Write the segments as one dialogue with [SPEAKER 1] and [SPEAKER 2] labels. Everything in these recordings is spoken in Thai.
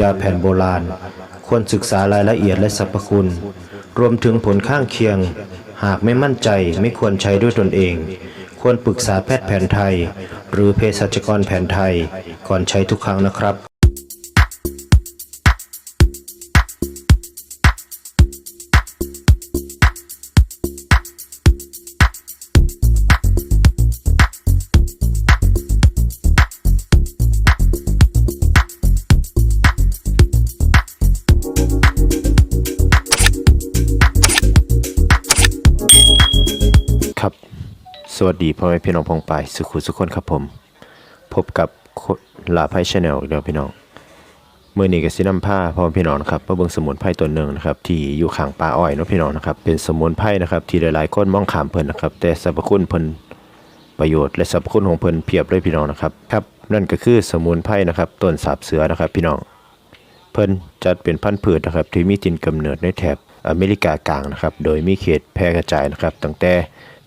[SPEAKER 1] ยาแผ่นโบราณ ควรศึกษารายละเอียดและสรรพคุณ รวมถึงผลข้างเคียง หากไม่มั่นใจไม่ควรใช้ด้วยตนเอง ควรปรึกษาแพทย์แผนไทย หรือเภสัชกรแผนไทย ก่อนใช้ทุกครั้งนะครับ ครับ สวัสดีพ่อแม่พี่น้องพงไปสุขุสุขคนครับผม พบกับลาไพ่ชาแนลอีกแล้วพี่น้องเมื่อนี้ก็สินำผ้าพ่อแม่พี่น้องครับมาเบิ่งสมุนไพรตัวหนึ่งนะครับที่อยู่ข้างป่าอ้อยเนาะพี่น้องนะครับเป็นสมุนไพรนะครับที่หลายๆคนมองขามเพิ่นนะครับแต่สรรพคุณเพิ่นประโยชน์และสรรพคุณของเพิ่นเพียบเลยพี่น้องนะครับครับนั่นก็คือสมุนไพรนะครับต้นสาบเสือนะครับพี่น้องเพิ่นจัดเป็นพันธุ์พืชนะครับที่มีถิ่นกำเนิดในแถบอเมริกากลางนะครับ โดยมีเขตแพร่กระจายนะครับตั้งแต่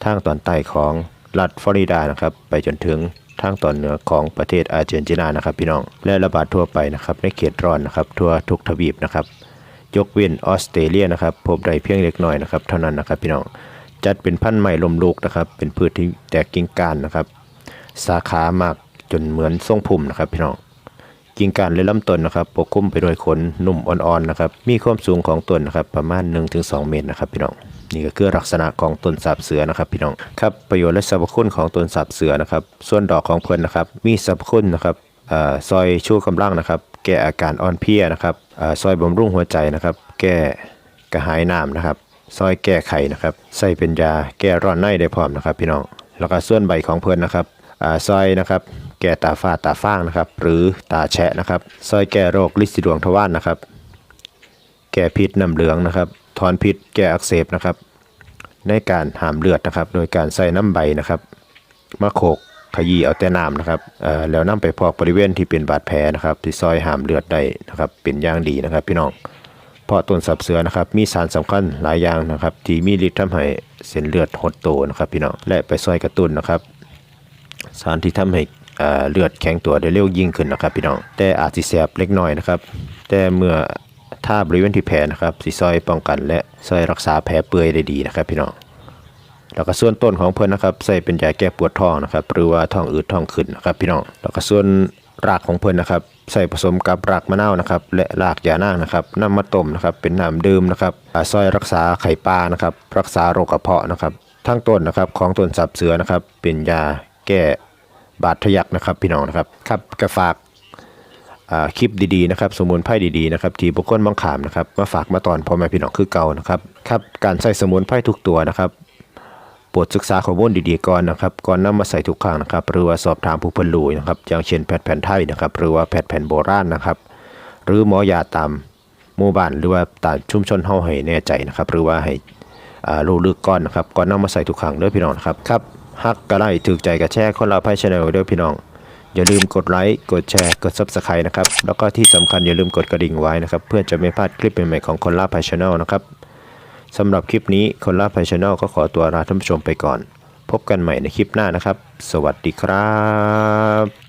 [SPEAKER 1] ทางตอนใต้ของรัฐฟลอริดานะครับ ไปจนถึงทางตอนเหนือของประเทศอาร์เจนตินานะครับพี่น้อง และระบาดทั่วไปนะครับในเขตร้อนนะครับทั่วทุกทวีปนะครับ ยกเว้นออสเตรเลียนะครับ พบได้เพียงเล็กน้อยนะครับเท่านั้นนะครับพี่น้อง จัดเป็นพันธุ์ใหม่ลมลูกนะครับ เป็นพืชที่แตกกิ่งก้านนะครับ สาขามากจนเหมือนทรงพุ่มนะครับพี่น้อง กิ่งก้านและลำต้นนะครับ ปกคลุมไปด้วยขนนุ่มอ่อนๆนะครับ มีความสูงของต้นนะครับประมาณ 1-2 เมตรนะครับพี่น้อง นี่ก็คือลักษณะของต้นสาบเสือนะครับพี่น้องครับประโยชน์และสรรพคุณของต้นสาบเสือนะครับ ส่วนดอกของเพิ่นนะครับ มีสรรพคุณนะครับอ่าซอยชูกำลังนะครับ แก้อาการอ่อนเพลียนะครับอ่าซอยบำรุงหัวใจนะครับ แก้กระหายน้ำนะครับซอยแก้ไขนะครับ ใส่เป็นยาแก้ร้อนในได้พร้อมนะครับ พี่น้อง แล้วก็ส่วนใบของเพิ่นนะครับอ่าซอยนะครับ แก้ตาฝ้าตาฟ้างนะครับ หรือตาแฉะนะครับ ซอยแก้โรคลินสีดวงทวารนะครับ แก้พิษน้ำเหลืองนะครับ ถอนพิษแก้อักเสบนะครับ ในการหามเลือดนะครับ โดยการใส่น้ำใบนะครับมะโขกขยี้เอาแต่น้ำนะครับแล้วนำไปพอกบริเวณที่เป็นบาดแผลนะครับ ที่ซอยหามเลือดได้นะครับ เป็นอย่างดีนะครับ พี่น้องเพราะต้นสับเสือนะครับ มีสารสำคัญหลายอย่างนะครับ ที่มีฤทธิ์ทำให้เส้นเลือดหดโตนะครับพี่น้องและไปซอยกระตุ้นนะครับ สารที่ทำให้เลือดแข็งตัวได้เร็วยิ่งขึ้นนะครับ พี่น้องแต่อาจสิแสบเล็กน้อยนะครับ แต่เมื่อ ถ้าบริเวณที่แผลนะครับสิซอยป้องกันและซอยรักษาแผลเปื่อยได้ดีนะครับ พี่น้องแล้วก็ส่วนต้นของเพิ่นนะครับใส่เป็นยาแก้ปวดท้องนะครับหรือว่าท้องอืดท้องขึ้นนะครับ พี่น้องแล้วก็ส่วนรากของเพิ่นนะครับ ใส่ผสมกับรากมะนาวนะครับ และรากยานางนะครับน้ำมาต้มนะครับ เป็นน้ำดื่มนะครับอ่าซอยรักษาไข้ปลานะครับ รักษาโรคกระเพาะนะครับ ทั้งต้นนะครับของต้นสับเสือนะครับ เป็นยาแก้บาดทะยักนะครับ พี่น้องนะครับครับกระฝาก คลิปดีๆนะครับสมุนไพรดีๆนะครับที่บุคคลบางขามนะครับมาฝากมาตอนพ่อแม่พี่น้องคือเก่านะครับครับการใส่สมุนไพรทุกตัวนะครับโปรดศึกษาข้อมูลดีๆก่อนนะครับก่อนนำมาใส่ทุกครั้งนะครับหรือว่าสอบถามผู้พิ่นรู้นะครับอย่างเช่นแพทย์แผนไทยนะครับหรือว่าแพทย์แผนโบราณนะครับหรือหมอยาตามหมู่บ้านหรือว่าตามชุมชนเฮาให้แน่ใจนะครับหรือว่าให้รู้ลึกก่อนนะครับก่อนนำมาใส่ทุกครั้งเด้อพี่น้องครับครับฮักกระไลถูกใจกับแชร์คนเราไพ่ชาแนลเด้อพี่น้อง อย่าลืมกดไลค์ กดแชร์ กด Subscribe นะครับ แล้วก็ที่สำคัญอย่าลืมกดกระดิ่งไว้นะครับ เพื่อจะไม่พลาดคลิปใหม่ๆของคนล่าพายชาแนลนะครับสำหรับคลิปนี้คนล่าพายชาแนลก็ขอตัวลาท่านผู้ชมไปก่อน พบกันใหม่ในคลิปหน้านะครับ สวัสดีครับ